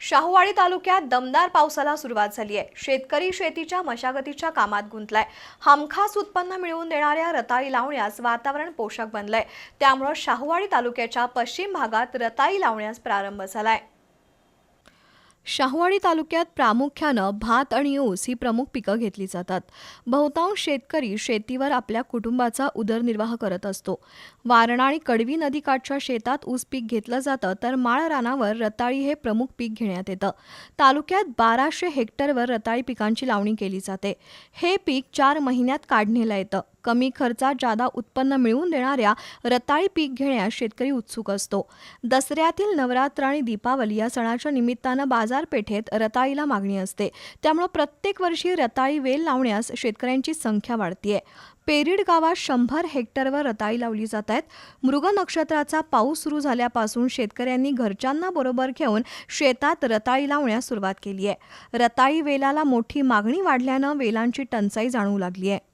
शाहूवाडी तालुक्यात दमदार पावसाला सुरुवात झाली आहे. शेतकरी शेतीच्या मशागतीच्या कामात गुंतलाय. हमखास उत्पन्न मिळवून देणाऱ्या रताळी लावण्यास वातावरण पोषक बनलंय. त्यामुळं शाहूवाडी तालुक्याच्या पश्चिम भागात रताळी लावण्यास प्रारंभ झालाय. शाहूवाडी तालुक्यात प्रामुख्यानं भात आणि ऊस ही प्रमुख पिकं घेतली जातात. बहुतांश शेतकरी शेतीवर आपल्या कुटुंबाचा उदरनिर्वाह करत असतो. वारणा आणि कडवी नदीकाठच्या शेतात ऊस पीक घेतलं जातं तर माळ रानावर रताळी हे प्रमुख पीक घेण्यात येतं. तालुक्यात बाराशे हेक्टरवर रताळी पिकांची लावणी केली जाते. हे पीक चार महिन्यात काढणीला येतं. कमी खर्चात जादा उत्पन्न मिळवून देणाऱ्या रताळी पीक घेण्यास शेतकरी उत्सुक असतो. दसऱ्यातील नवरात्र आणि दीपावली या सणाच्या निमित्तानं बाजारपेठेत रताळीला मागणी असते. त्यामुळं प्रत्येक वर्षी रताळी वेल लावण्यास शेतकऱ्यांची संख्या वाढतीये. पेरीड गावात शंभर हेक्टरवर रताळी लावली जात आहेत मृग नक्षत्राचा पाऊस सुरू झाल्यापासून शेतकऱ्यांनी घरच्यांना बरोबर घेऊन शेतात रताळी लावण्यास सुरुवात केली आहे रताळी वेलाला मोठी मागणी वाढल्यानं वेलांची टंचाई जाणवू लागली आहे